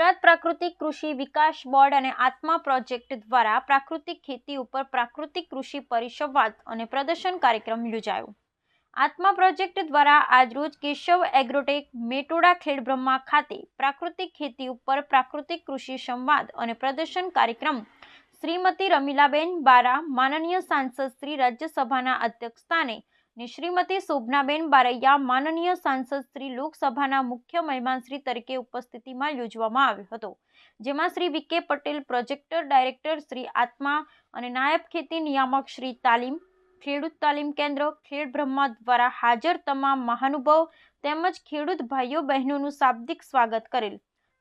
ગુજરાત પ્રાકૃતિક કૃષિ વિકાસ બોર્ડ અને આત્મા પ્રોજેક્ટ દ્વારા પ્રાકૃતિક ખેતી ઉપર પ્રાકૃતિક કૃષિ પરિસંવાદ અને પ્રદર્શન કાર્યક્રમ યોજાયો. આત્મા પ્રોજેક્ટ દ્વારા આજરોજ કેશવ એગ્રોટેક મેટોડા ખેડબ્રહ્મા ખાતે પ્રાકૃતિક ખેતી ઉપર પ્રાકૃતિક કૃષિ સંવાદ અને પ્રદર્શન કાર્યક્રમ શ્રીમતી રમીલાબેન બારા, માનનીય સાંસદ શ્રી રાજ્યસભાના અધ્યક્ષસ્થાને ને શ્રીમતી શોભનાબેન બારૈયા માનનીય સાંસદ શ્રી લોકસભાના મુખ્ય મહેમાનશ્રી તરીકે ઉપસ્થિતિમાં યોજવામાં આવ્યો હતો, જેમાં Shri V K Patel, projector director Shri ATMA અને નાયબ ખેતી નિયામક શ્રી તાલીમ, ખેડૂત તાલીમ કેન્દ્ર, ખેડ બ્રહ્મા દ્વારા હાજર તમામ મહાનુભાવ તેમજ ખેડૂત ભાઈઓ બહેનોનું શાબ્દિક સ્વાગત કરેલ.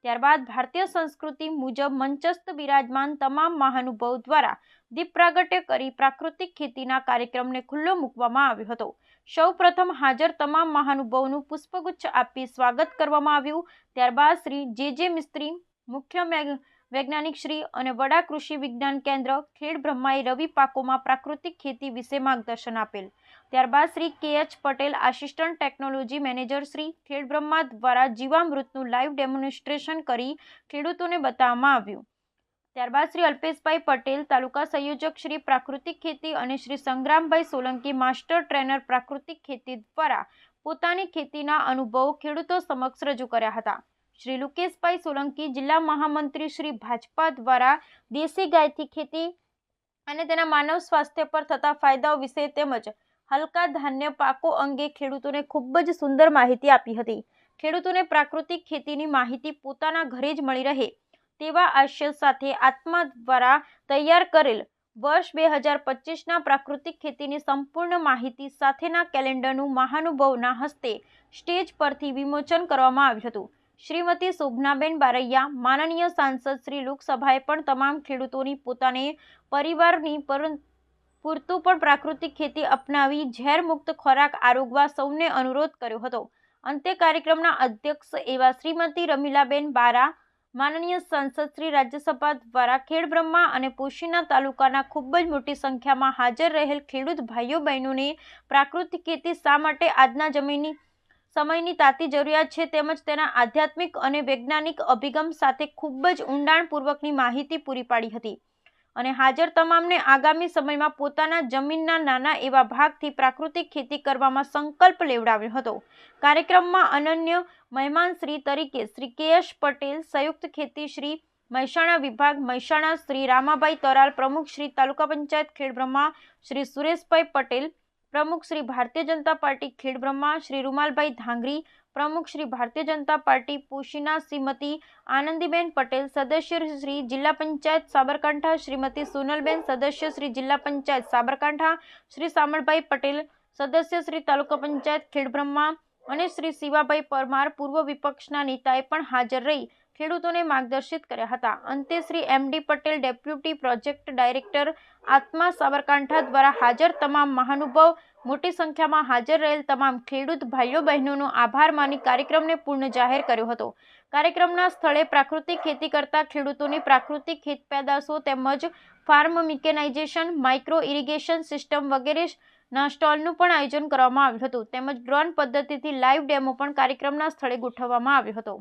ત્યારબાદ ભારતીય સંસ્કૃતિ મુજબ મંચસ્થ બિરાજમાન તમામ મહાનુભાવ દ્વારા દીપ પ્રાગટ્ય કરી પ્રાકૃતિક ખેતીના કાર્યક્રમને ખુલ્લો મૂકવામાં આવ્યો હતો. સૌ પ્રથમ હાજર તમામ મહાનુભવોનું પુષ્પગુચ્છ આપી સ્વાગત કરવામાં આવ્યું. ત્યારબાદ શ્રી જે જે મિસ્ત્રી, મુખ્ય વૈજ્ઞાનિક શ્રી અને વડા કૃષિ વિજ્ઞાન કેન્દ્ર ખેડ બ્રહ્માએ રવિ પાકોમાં પ્રાકૃતિક ખેતી વિશે માર્ગદર્શન આપેલ. ત્યારબાદ Shri K H Patel, assistant technology manager Shri Khedbrahma દ્વારા જીવામૃતનું લાઈવ ડેમોન્સ્ટ્રેશન કરી ખેડૂતોને બતાવવામાં આવ્યું. ત્યારબાદ શ્રી અલ્પેશભાઈ પટેલ, તાલુકા સંયોજક શ્રી પ્રાકૃતિક ખેતી અને શ્રી સંગ્રામભાઈ સોલંકી, માસ્ટર ટ્રેનર પ્રાકૃતિક ખેતી દ્વારા પોતાની ખેતીના અનુભવો ખેડૂતો સમક્ષ રજૂ કર્યા હતા. શ્રી લુકેશભાઈ સોલંકી, જિલ્લા મહામંત્રી શ્રી ભાજપા દ્વારા દેશી ગાયથી ખેતી અને તેના માનવ સ્વાસ્થ્ય પર થતા ફાયદાઓ વિશે તેમજ હલકા ધાન્ય પાકો અંગે ખેડૂતોને ખૂબ જ સુંદર માહિતી આપી હતી. ખેડૂતોને પ્રાકૃતિક ખેતીની માહિતી પોતાના ઘરે જ મળી રહે તેવા આશય સાથે આત્મા દ્વારા તૈયાર કરેલ વર્ષ બે હજાર પચીસના પ્રાકૃતિક ખેતીની સંપૂર્ણ માહિતી સાથેના કેલેન્ડરનું મહાનુભવના હસ્તે સ્ટેજ પરથી વિમોચન કરવામાં આવ્યું હતું. શ્રીમતી શોભનાબેન બારૈયા, માનનીય સાંસદ શ્રી લોકસભાએ પણ તમામ ખેડૂતોની પોતાને પરિવારની પર પૂરતું પણ પ્રાકૃતિક ખેતી અપનાવી ઝેરમુક્ત ખોરાક આરોગવા સૌને અનુરોધ કર્યો હતો. અંતે કાર્યક્રમના અધ્યક્ષ એવા શ્રીમતી રમીલાબેન બારા, માનનીય સાંસદ શ્રી રાજ્યસભા દ્વારા ખેડબ્રહ્મા અને પોશીના તાલુકાના ખૂબ જ મોટી સંખ્યામાં હાજર રહેલ ખેડૂત ભાઈઓ બહેનોને પ્રાકૃતિક ખેતી શા માટે આજના જમીનની સમયની તાતી જરૂરિયાત છે તેમજ તેના આધ્યાત્મિક અને વૈજ્ઞાનિક અભિગમ સાથે ખૂબ જ ઊંડાણપૂર્વકની માહિતી પૂરી પાડી હતી. અને હાજર તમામને આગામી સમયમાં પોતાના જમીનના નાના એવા ભાગથી પ્રાકૃતિક ખેતી કરવામાં સંકલ્પ લેવડાવ્યો હતો. કાર્યક્રમમાં અનન્ય મહેમાન શ્રી તરીકે શ્રી કે પટેલ, સંયુક્ત ખેતી શ્રી મહેસાણા વિભાગ મહેસાણા શ્રી રામાભાઈ તરાલ, પ્રમુખ શ્રી તાલુકા પંચાયત ખેડબ્રહ્મા શ્રી સુરેશભાઈ પટેલ પ્રમુખ શ્રી ભારતીય જનતા પાર્ટી ખેડબ્રહ્મા શ્રી રૂમાલભાઈ ધાંગરી, પ્રમુખ શ્રી ભારતીય જનતા પાર્ટી પુષિના શ્રીમતી આનંદીબેન પટેલ, સદસ્ય શ્રી જિલ્લા પંચાયત સાબરકાંઠા, શ્રીમતી સોનલબેન, સદસ્ય શ્રી જિલ્લા પંચાયત સાબરકાંઠા, શ્રી સામળભાઈ પટેલ, સદસ્ય શ્રી તાલુકા પંચાયત ખેડબ્રહ્મા અને શ્રી શિવાભાઈ પરમાર પૂર્વ વિપક્ષના નેતાએ પણ હાજર રહી. ખેડૂતોને માર્ગદર્શિત કર્યા હતા. અંતે Shri MD Patel deputy project director ATMA Sabarkantha દ્વારા હાજર તમામ મહાનુભાવ, મોટી સંખ્યામાં હાજર રહેલ તમામ ખેડૂત ભાઈઓ બહેનોનો આભાર માની કાર્યક્રમને પૂર્ણ જાહેર કર્યો હતો. કાર્યક્રમના સ્થળે પ્રાકૃતિક ખેતી કરતા ખેડૂતોની પ્રાકૃતિક ખેત પેદાશો તેમજ farm mechanisation, micro irrigation system વગેરે ના સ્ટોલનું પણ આયોજન કરવામાં આવ્યું હતું. તેમજ ડ્રોન પદ્ધતિથી લાઈવ ડેમો પણ કાર્યક્રમના સ્થળે ગોઠવવામાં આવ્યો હતો.